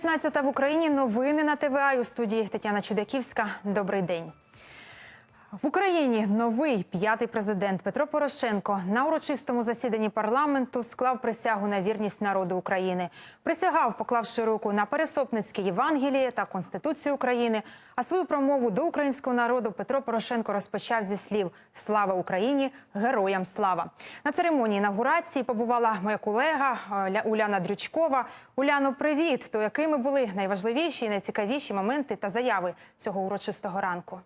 19 в Україні. Новини на ТВА у студії Тетяна Чудаківська. Добрий день. В Україні новий п'ятий президент Петро Порошенко на урочистому засіданні парламенту склав присягу на вірність народу України. Присягав, поклавши руку на пересопницьке Євангеліє та Конституцію України. А свою промову до українського народу Петро Порошенко розпочав зі слів Слава Україні! Героям слава! На церемонії інавгурації побувала моя колега е, Ля- Уляна Дрючкова. Уляно, привіт! То якими були найважливіші і найцікавіші моменти та заяви цього урочистого ранку?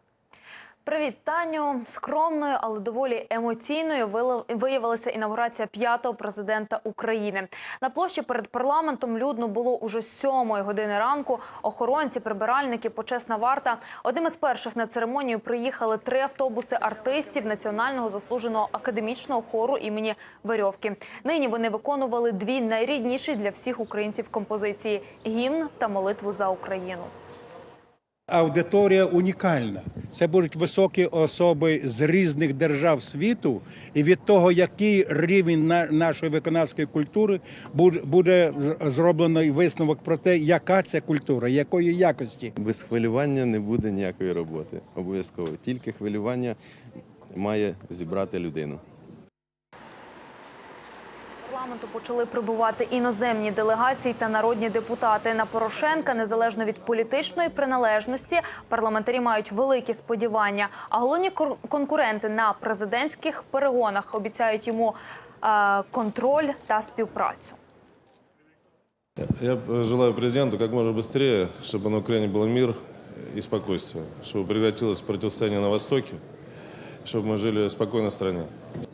Привіт, Таню. Скромною, але доволі емоційною виявилася інаугурація п'ятого президента України. На площі перед парламентом людно було уже сьомої години ранку. Охоронці, прибиральники, почесна варта. Одним із перших на церемонію приїхали три автобуси артистів національного заслуженого академічного хору імені Верьовки. Нині вони виконували дві найрідніші для всіх українців композиції гімн та молитву за Україну. Аудиторія унікальна. Це будуть високі особи з різних держав світу, і від того, який рівень на- нашої виконавської культури буд- буде з- зроблено висновок про те, яка це культура, якої якості. Без хвилювання не буде ніякої роботи. Обов'язково. Тільки хвилювання має зібрати людину Парламенту почали прибувати іноземні делегації та народні депутати. На Порошенка, незалежно від політичної приналежності, парламентарі мають великі сподівання. А головні кор- конкуренти на президентських перегонах обіцяють йому е, контроль та співпрацю. Я э, желаю президенту как можно быстрее, чтобы на Украине был мир и спокойствие, чтобы прекратилось противостояние на Востоке, чтобы мы жили в спокойной стране.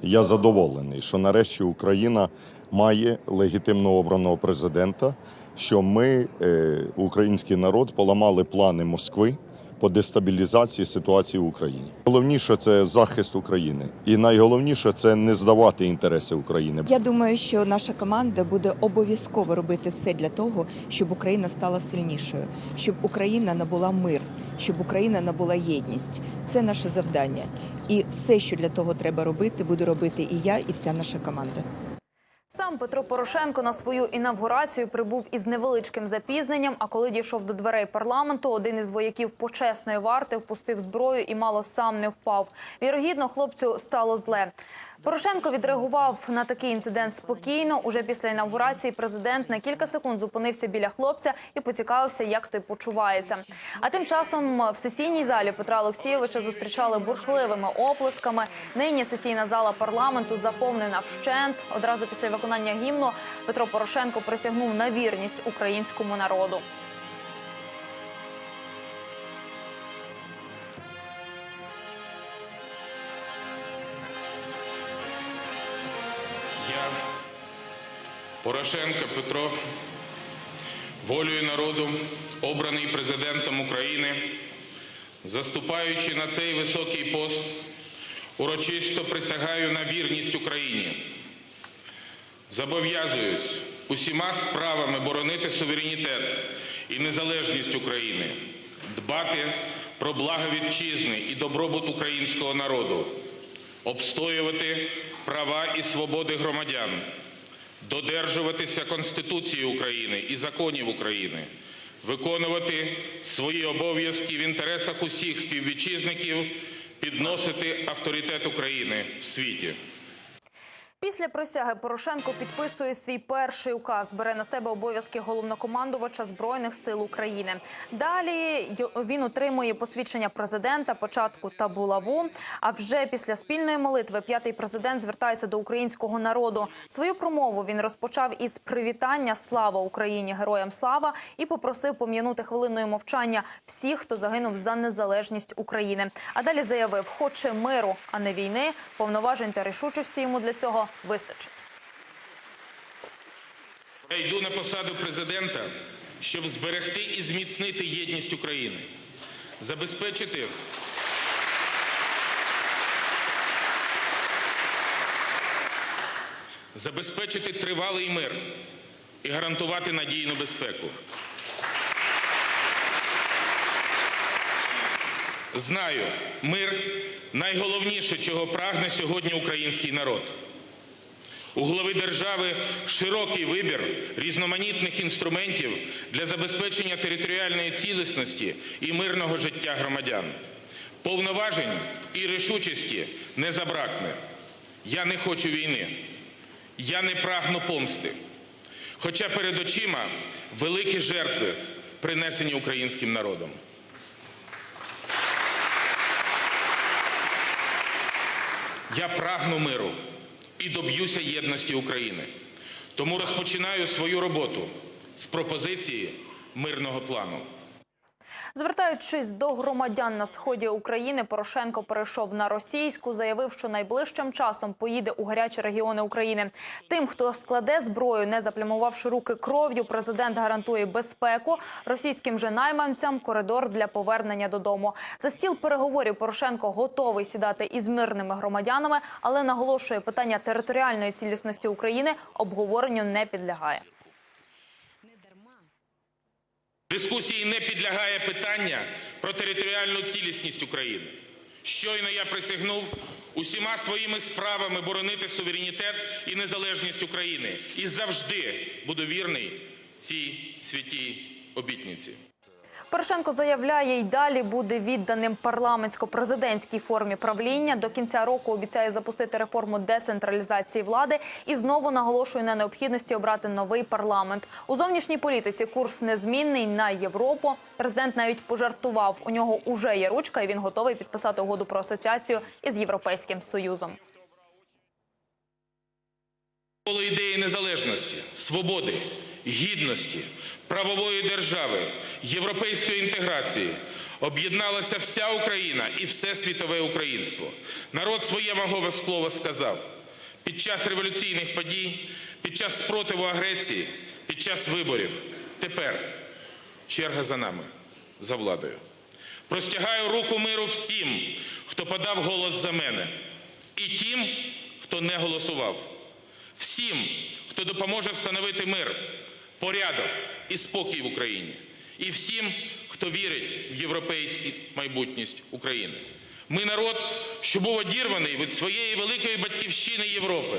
Я задоволений, що нарешті Україна має легітимно обраного президента. Що ми, е, український народ, поламали плани Москви по дестабілізації ситуації в Україні. Головніше це захист України, і найголовніше це не здавати інтереси України. Я думаю, що наша команда буде обов'язково робити все для того, щоб Україна стала сильнішою, щоб Україна набула мир, щоб Україна набула єдність. Це наше завдання. І все, що для того треба робити, буду робити і я, і вся наша команда. Сам Петро Порошенко на свою інавгурацію прибув із невеличким запізненням. А коли дійшов до дверей парламенту, один із вояків почесної варти впустив зброю і мало сам не впав. Вірогідно, хлопцю стало зле. Порошенко відреагував на такий інцидент спокійно. Уже після інавгурації президент на кілька секунд зупинився біля хлопця і поцікавився, як той почувається. А тим часом в сесійній залі Петра Олексійовича зустрічали бурхливими оплесками. Нині сесійна зала парламенту заповнена вщент. Одразу після виконання гімну Петро Порошенко присягнув на вірність українському народу. Я, Порошенко Петро, волею народу, обраний президентом України, заступаючи на цей високий пост, урочисто присягаю на вірність Україні. Зобов'язуюсь усіма справами боронити суверенітет і незалежність України, дбати про благо вітчизни і добробут українського народу, обстоювати права і свободи громадян, додержуватися Конституції України і законів України, виконувати свої обов'язки в інтересах усіх співвітчизників, підносити авторитет України в світі. Після присяги Порошенко підписує свій перший указ, бере на себе обов'язки головнокомандувача збройних сил України. Далі він отримує посвідчення президента, початку та булаву. А вже після спільної молитви п'ятий президент звертається до українського народу. Свою промову він розпочав із привітання Слава Україні! Героям слава і попросив пом'янути хвилиною мовчання всіх, хто загинув за незалежність України. А далі заявив, хоче миру, а не війни. Повноважень та рішучості йому для цього вистачить. Я йду на посаду президента, щоб зберегти і зміцнити єдність України, забезпечити забезпечити тривалий мир і гарантувати надійну безпеку. Знаю, мир найголовніше, чого прагне сьогодні український народ. У глави держави широкий вибір різноманітних інструментів для забезпечення територіальної цілісності і мирного життя громадян. Повноважень і рішучості не забракне. Я не хочу війни. Я не прагну помсти. Хоча перед очима великі жертви, принесені українським народом. Я прагну миру і доб'юся єдності України. Тому розпочинаю свою роботу з пропозиції мирного плану. Звертаючись до громадян на сході України, Порошенко перейшов на російську, заявив, що найближчим часом поїде у гарячі регіони України. Тим, хто складе зброю, не заплямувавши руки кров'ю, президент гарантує безпеку. Російським же найманцям коридор для повернення додому. За стіл переговорів Порошенко готовий сідати із мирними громадянами, але наголошує, питання територіальної цілісності України обговоренню не підлягає. Дискусії не підлягає питання про територіальну цілісність України. Щойно я присягнув усіма своїми справами боронити суверенітет і незалежність України і завжди буду вірний цій святій обітниці. Порошенко заявляє, й далі буде відданим парламентсько-президентській формі правління. До кінця року обіцяє запустити реформу децентралізації влади і знову наголошує на необхідності обрати новий парламент. У зовнішній політиці курс незмінний на Європу. Президент навіть пожартував. У нього уже є ручка, і він готовий підписати угоду про асоціацію із європейським союзом. Коло ідеї незалежності, свободи, гідності, правової держави, європейської інтеграції об'єдналася вся Україна і все світове українство. Народ своє магове слово сказав під час революційних подій, під час спротиву агресії, під час виборів. Тепер черга за нами, за владою. Простягаю руку миру всім, хто подав голос за мене, і тим, хто не голосував. Всім, хто допоможе встановити мир, порядок і спокій в Україні. І всім, хто вірить в європейську майбутність України. Ми народ, що був одірваний від своєї великої батьківщини Європи.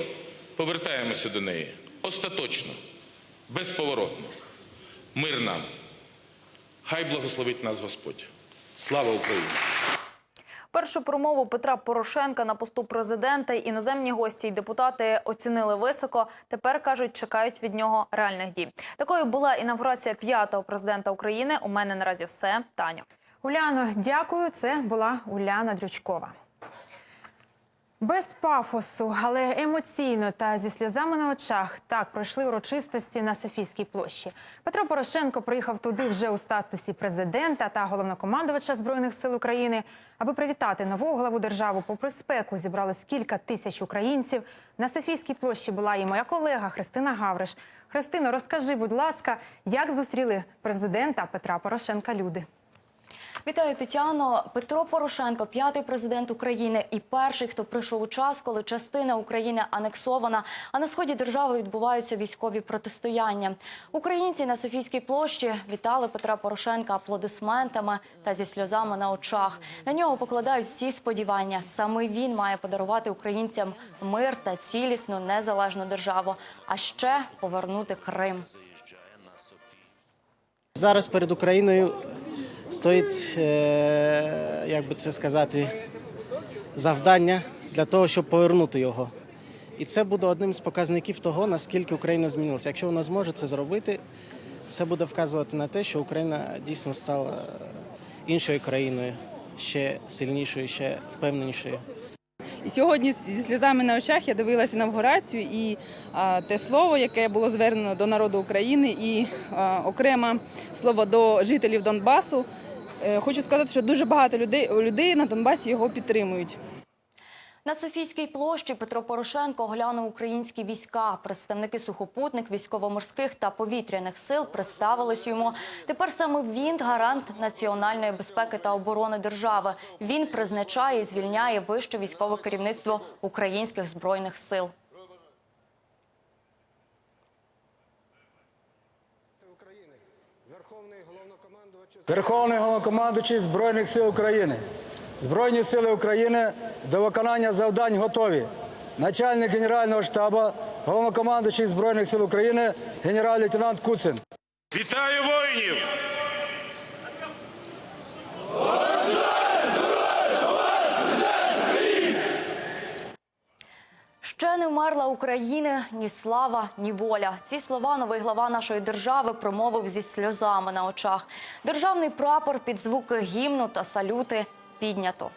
Повертаємося до неї остаточно, безповоротно. Мир нам. Хай благословить нас Господь. Слава Україні! Першу промову Петра Порошенка на посту президента іноземні гості й депутати оцінили високо. Тепер кажуть, чекають від нього реальних дій. Такою була інавгурація п'ятого президента України. У мене наразі все. Таню. Уляно, дякую. Це була Уляна Дрючкова. Без пафосу, але емоційно та зі сльозами на очах так пройшли урочистості на Софійській площі. Петро Порошенко приїхав туди вже у статусі президента та головнокомандувача збройних сил України, аби привітати нового главу держави. Попри спеку зібралось кілька тисяч українців. На Софійській площі була і моя колега Христина Гавриш. Христино, розкажи, будь ласка, як зустріли президента Петра Порошенка люди? Вітаю, Тетяно. Петро Порошенко, п'ятий президент України і перший, хто прийшов у час, коли частина України анексована, а на сході держави відбуваються військові протистояння. Українці на Софійській площі вітали Петра Порошенка аплодисментами та зі сльозами на очах. На нього покладають всі сподівання. Саме він має подарувати українцям мир та цілісну незалежну державу, а ще повернути Крим. Зараз перед Україною стоїть, е, як би це сказати, завдання для того, щоб повернути його. І це буде одним з показників того, наскільки Україна змінилася. Якщо вона зможе це зробити, це буде вказувати на те, що Україна дійсно стала іншою країною, ще сильнішою, ще впевненішою. І сьогодні зі сльозами на очах я дивилася інавгурацію і а, те слово, яке було звернено до народу України, і а, окреме слово до жителів Донбасу. Е, Хочу сказати, що дуже багато людей, людей на Донбасі його підтримують. На Софійській площі Петро Порошенко оглянув українські війська. Представники сухопутних, військово-морських та повітряних сил представились йому. Тепер саме він гарант національної безпеки та оборони держави. Він призначає і звільняє вище військове керівництво українських збройних сил. Верховний головнокомандуючий Збройних сил України. Збройні сили України до виконання завдань готові. начальник Генерального штабу, головнокомандуючий Збройних сил України, генерал-лейтенант Куцин. Вітаю воїнів! Ще не вмерла України ні слава, ні воля. Ці слова новий глава нашої держави промовив зі сльозами на очах. Державний прапор під звуки гімну та салюти піднято.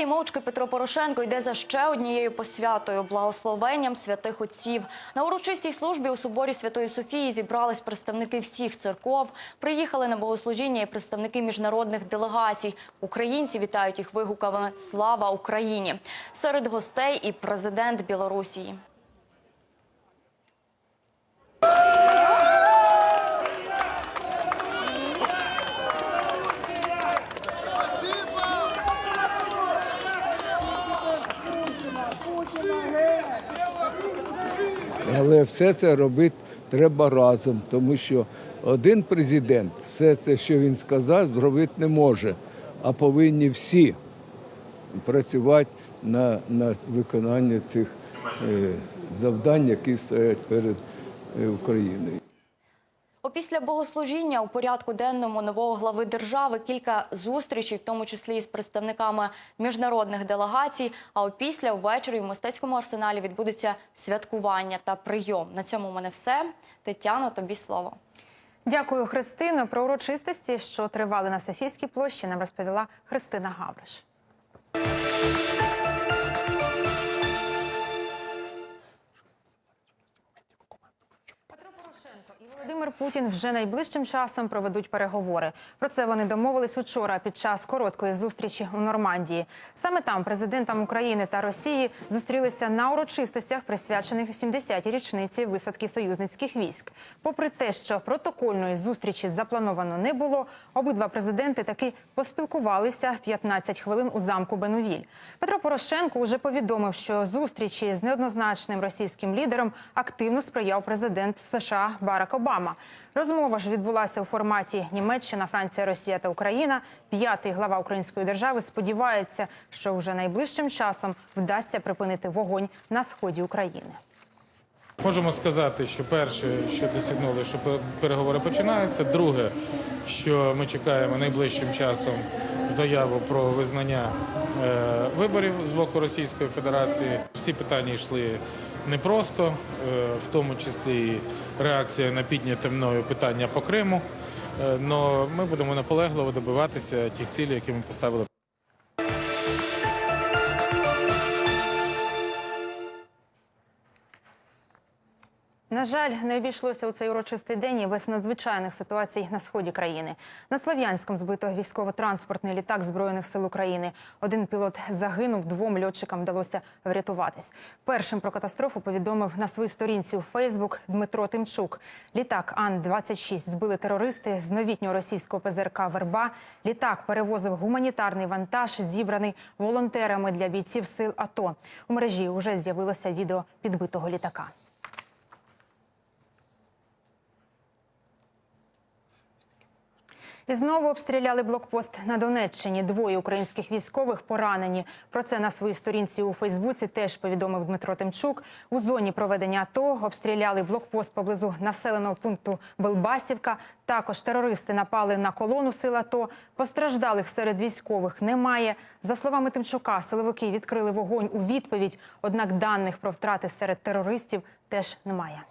Далі мовчки Петро Порошенко йде за ще однією посвятою благословенням святих отців. На урочистій службі у соборі Святої Софії зібрались представники всіх церков. Приїхали на богослужіння і представники міжнародних делегацій. Українці вітають їх вигуками Слава Україні! Серед гостей і президент Білорусії. Але все це робити треба разом, тому що один президент все це, що він сказав, зробити не може, а повинні всі працювати на, на виконання цих е, завдань, які стоять перед е, Україною. Опісля богослужіння у порядку денному нового глави держави кілька зустрічей, в тому числі із представниками міжнародних делегацій. А опісля ввечері в мистецькому арсеналі відбудеться святкування та прийом. На цьому у мене все. Тетяно, тобі слово. Дякую, Христино. Про урочистості, що тривали на Софійській площі, нам розповіла Христина Гавриш. Володимир Путін вже найближчим часом проведуть переговори. Про це вони домовились учора під час короткої зустрічі у Нормандії. Саме там президентам України та Росії зустрілися на урочистостях, присвячених 70-й річниці висадки союзницьких військ. Попри те, що протокольної зустрічі заплановано не було, обидва президенти таки поспілкувалися 15 хвилин у замку Бенувіль. Петро Порошенко уже повідомив, що зустрічі з неоднозначним російським лідером активно сприяв президент США Барак Обама. Розмова ж відбулася у форматі Німеччина, Франція, Росія та Україна. П'ятий глава української держави сподівається, що вже найближчим часом вдасться припинити вогонь на сході України. Можемо сказати, що перше, що досягнули, що пе- переговори починаються. Друге, що ми чекаємо найближчим часом заяву про визнання е, виборів з боку Російської Федерації. Всі питання йшли непросто, е, в тому числі і реакція на підняте мною питання по Криму. Але ми будемо наполегливо добиватися тих цілей, які ми поставили. На жаль, не обійшлося у цей урочистий день і без надзвичайних ситуацій на сході країни. Над Слов'янськом збито військово-транспортний літак Збройних сил України. Один пілот загинув, двом льотчикам вдалося врятуватись. Першим про катастрофу повідомив на своїй сторінці у Фейсбук Дмитро Тимчук. Літак Ан-26 збили терористи з новітнього російського ПЗРК «Верба». Літак перевозив гуманітарний вантаж, зібраний волонтерами для бійців сил АТО. У мережі вже з'явилося відео підбитого літака. І знову обстріляли блокпост на Донеччині. Двоє українських військових поранені. Про це на своїй сторінці у Фейсбуці теж повідомив Дмитро Тимчук. У зоні проведення АТО обстріляли блокпост поблизу населеного пункту Белбасівка. Також терористи напали на колону сил АТО. Постраждалих серед військових немає. За словами Тимчука, силовики відкрили вогонь у відповідь. Однак даних про втрати серед терористів теж немає.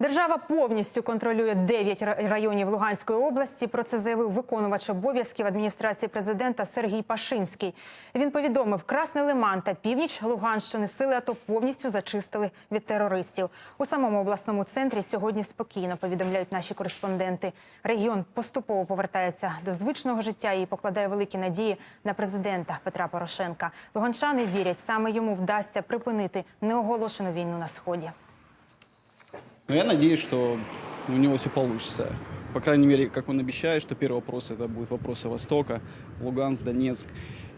Держава повністю контролює 9 ра- районів Луганської області. Про це заявив виконувач обов'язків адміністрації президента Сергій Пашинський. Він повідомив, Красний Лиман та північ Луганщини сили АТО повністю зачистили від терористів. У самому обласному центрі сьогодні спокійно повідомляють наші кореспонденти. Регіон поступово повертається до звичного життя і покладає великі надії на президента Петра Порошенка. Луганчани вірять, саме йому вдасться припинити неоголошену війну на сході. Но я надеюсь, что у него все получится. по крайней мере, как он обещает, что первый вопрос это будет вопросы Востока, Луганск, Донецк.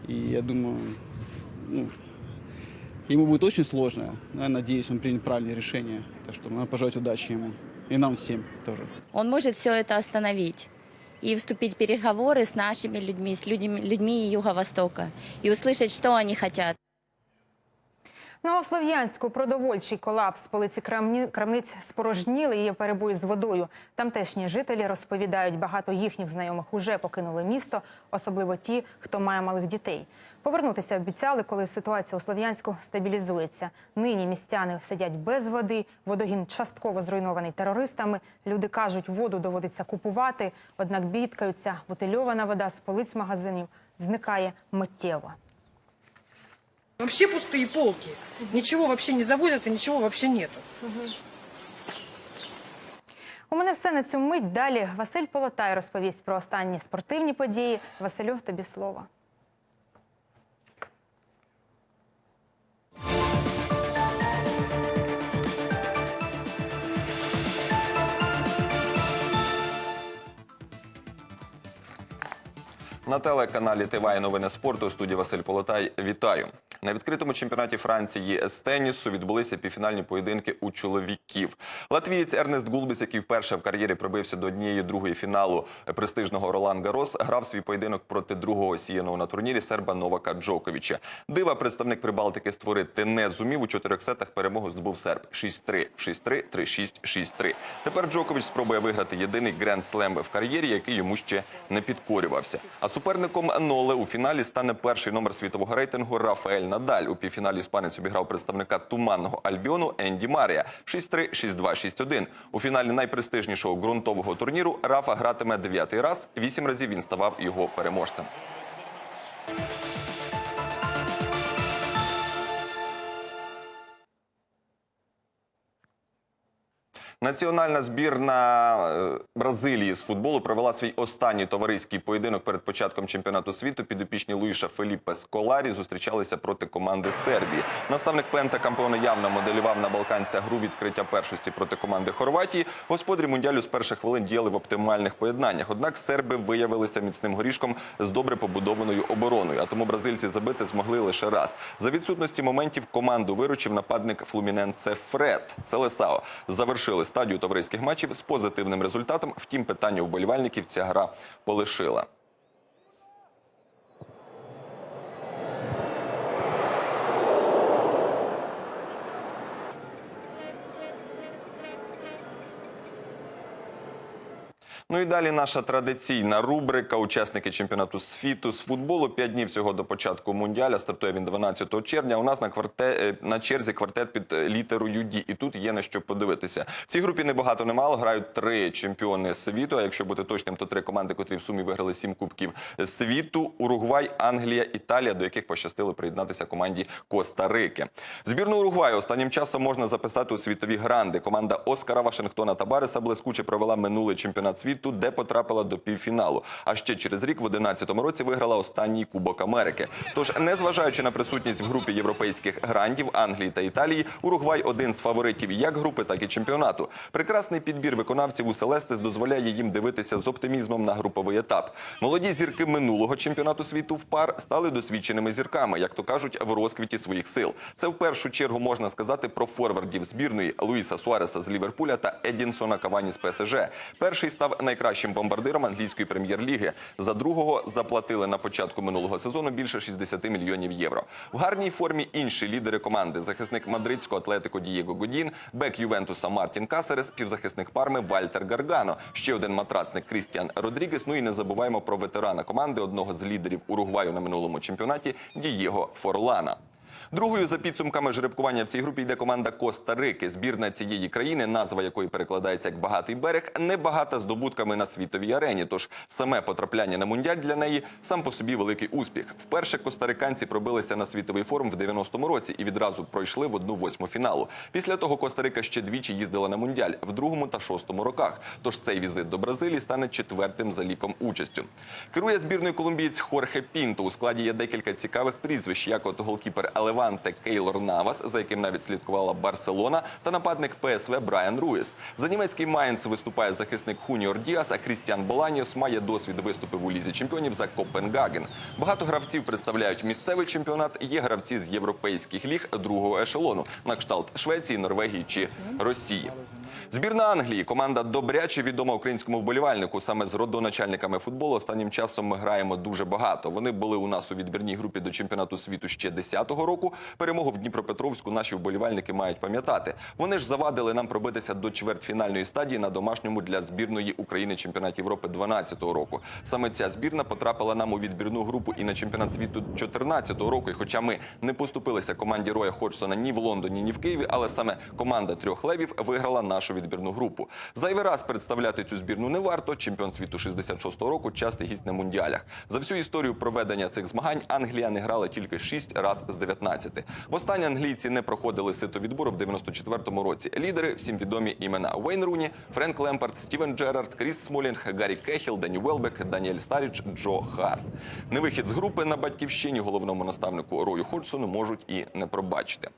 И я думаю, ну, ему будет очень сложно. Я надеюсь, он примет правильное решение. Так что надо пожелать удачи ему. И нам всем тоже. Он может все это остановить и вступить в переговоры с нашими людьми, с людьми, людьми Юго-Востока, и услышать, что они хотят. Новослов'янську продовольчий колапс. Полиці крамниць спорожніли і перебої з водою. Тамтешні жителі розповідають, багато їхніх знайомих уже покинули місто, особливо ті, хто має малих дітей. Повернутися обіцяли, коли ситуація у Слов'янську стабілізується. Нині містяни сидять без води. Водогін частково зруйнований терористами. Люди кажуть, воду доводиться купувати, однак бідкаються. Бутильована вода з полиць магазинів зникає миттєво. Вообще пустые полки. Ничего вообще не завозят и ничего вообще нету. У мене все на цю мить. Далі Василь Полотай розповість про останні спортивні події. Василю, тобі слово. На телеканалі ТВА і новини спорту у студії Василь Полотай. Вітаю на відкритому чемпіонаті Франції з тенісу відбулися півфінальні поєдинки у чоловіків. Латвієць Ернест Гулбіс, який вперше в кар'єрі пробився до однієї другої фіналу престижного Ролан Гарос, грав свій поєдинок проти другого сіяного на турнірі серба Новака Джоковича. Дива представник Прибалтики створити не зумів у чотирьох сетах. Перемогу здобув серб 6-3, 6-3, 3-6, 6-3. Тепер Джокович спробує виграти єдиний гренд-слем в кар'єрі, який йому ще не підкорювався. А суперником Ноле у фіналі стане перший номер світового рейтингу Рафаель Надаль. У півфіналі іспанець обіграв представника туманного Альбіону Енді Марія 6-3, 6-2, 6-1. У фіналі найпрестижнішого ґрунтового турніру Рафа гратиме дев'ятий раз. Вісім разів він ставав його переможцем. Національна збірна е, Бразилії з футболу провела свій останній товариський поєдинок перед початком чемпіонату світу. Підопічні Луїша Феліпе Сколарі зустрічалися проти команди Сербії. Наставник Пента Кампеоне явно моделював на балканця гру відкриття першості проти команди Хорватії. Господарі мундіалю з перших хвилин діяли в оптимальних поєднаннях. Однак серби виявилися міцним горішком з добре побудованою обороною. А тому бразильці забити змогли лише раз. За відсутності моментів команду виручив нападник Флуміненсе Фред Селесао. Завершили стадію товариських матчів з позитивним результатом. Втім, питання уболівальників ця гра полишила. Ну і далі наша традиційна рубрика. Учасники чемпіонату світу з футболу. П'ять днів всього до початку мундіаля. Стартує він 12 червня. У нас на кварте е, на черзі квартет під е, літерою «Ді». І тут є на що подивитися. В цій групі небагато немало. Грають три чемпіони світу. А якщо бути точним, то три команди, котрі в сумі виграли сім кубків світу: Уругвай, Англія, Італія, до яких пощастило приєднатися команді Коста-Рики. Збірну Уругваю останнім часом можна записати у світові гранди. Команда Оскара Вашингтона та Бариса блискуче провела минулий чемпіонат світу, де потрапила до півфіналу. А ще через рік, в 11-му році, виграла останній Кубок Америки. Тож, незважаючи на присутність в групі європейських грандів Англії та Італії, Уругвай один з фаворитів як групи, так і чемпіонату. Прекрасний підбір виконавців у Селестис дозволяє їм дивитися з оптимізмом на груповий етап. Молоді зірки минулого чемпіонату світу в пар стали досвідченими зірками, як то кажуть, в розквіті своїх сил. Це в першу чергу можна сказати про форвардів збірної Луїса Суареса з Ліверпуля та Едінсона Кавані з ПСЖ. Перший став найкращим бомбардиром англійської прем'єр-ліги. За другого заплатили на початку минулого сезону більше 60 мільйонів євро. В гарній формі інші лідери команди: захисник мадридського атлетико Дієго Годін, бек Ювентуса Мартін Касерес, півзахисник Парми Вальтер Гаргано, ще один матрасник Крістіан Родрігес. Ну і не забуваємо про ветерана команди, одного з лідерів Уругваю на минулому чемпіонаті Дієго Форлана. Другою за підсумками жеребкування в цій групі йде команда Коста-Рики. Збірна цієї країни, назва якої перекладається як багатий берег, не багата здобутками на світовій арені. Тож саме потрапляння на мундіаль для неї сам по собі великий успіх. Вперше костариканці пробилися на світовий форум в 90-му році і відразу пройшли в одну восьму фіналу. Після того Коста-Рика ще двічі їздила на мундіаль в другому та шостому роках. Тож цей візит до Бразилії стане четвертим за ліком участю. Керує збірною колумбієць Хорхе Пінто. У складі є декілька цікавих прізвищ, як от голкіпер Елева. Леванте Кейлор Навас, за яким навіть слідкувала Барселона, та нападник ПСВ Брайан Руїс. За німецький Майнц виступає захисник Хуніор Діас, а Крістіан Боланіос має досвід виступів у лізі чемпіонів за Копенгаген. Багато гравців представляють місцевий чемпіонат. Є гравці з європейських ліг другого ешелону на кшталт Швеції, Норвегії чи Росії. Збірна Англії команда добряче відома українському вболівальнику. Саме з родоначальниками футболу останнім часом ми граємо дуже багато. Вони були у нас у відбірній групі до чемпіонату світу ще 10-го року. Перемогу в Дніпропетровську наші вболівальники мають пам'ятати. Вони ж завадили нам пробитися до чвертьфінальної стадії на домашньому для збірної України чемпіонаті Європи 12-го року. Саме ця збірна потрапила нам у відбірну групу і на чемпіонат світу 14-го року. І хоча ми не поступилися команді Роя Ходжсона ні в Лондоні, ні в Києві, але саме команда трьох левів виграла нашу відбірну групу. Зайвий раз представляти цю збірну не варто. Чемпіон світу 66-го року частий гість на мундіалях. За всю історію проведення цих змагань Англія не грала тільки 6 раз з 19. Востаннє англійці не проходили сито відбору в 94-му році. Лідери всім відомі імена Уейн Руні, Френк Лемпард, Стівен Джерард, Кріс Смолінг, Гаррі Кехіл, Дені Велбек, Даніель Старіч, Джо Харт. Невихід з групи на батьківщині головному наставнику Рою Ходжсону можуть і не пробачити.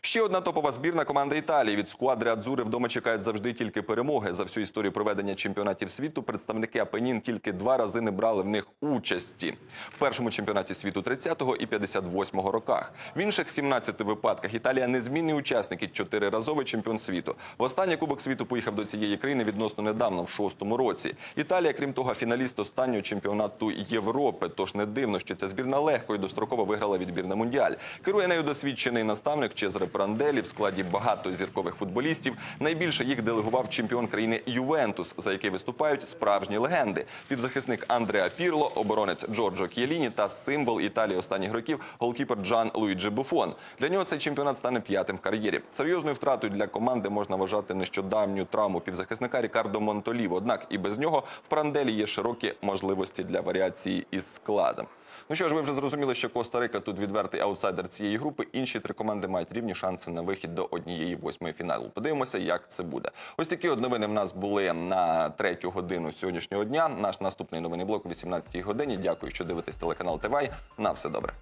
Ще одна топова збірна команда Італії від сквадри Адзури вдома чекають завжди тільки перемоги. За всю історію проведення чемпіонатів світу представники Апенін тільки два рази не брали в них участі в першому чемпіонаті світу 30-го і 58-го роках. В інших 17 випадках Італія незмінний учасник чотириразовий чемпіон світу. Востаннє Кубок світу поїхав до цієї країни відносно недавно, в шостому році. Італія, крім того, фіналіст останнього чемпіонату Європи. Тож не дивно, що ця збірна легко і достроково виграла відбір на мундіаль. Керує нею досвідчений наставник Чезаре Пранделі в складі багато зіркових футболістів. Найбільше їх делегував чемпіон країни Ювентус, за який виступають справжні легенди. Півзахисник Андреа Пірло, оборонець Джорджо К'єліні та символ Італії останніх років голкіпер Джан Луїджі Буфон. Для нього цей чемпіонат стане п'ятим в кар'єрі. Серйозною втратою для команди можна вважати нещодавню травму півзахисника Рікардо Монтоліво. Однак і без нього в Пранделі є широкі можливості для варіації із складом. Ну що ж, ви вже зрозуміли, що Коста-Рика тут відвертий аутсайдер цієї групи. Інші три команди мають рівні шанси на вихід до однієї восьмої фіналу. Подивимося, як це буде. Ось такі от новини в нас були на третю годину сьогоднішнього дня. Наш наступний новинний блок о 18-й годині. Дякую, що дивитесь телеканал ТВАЙ. На все добре.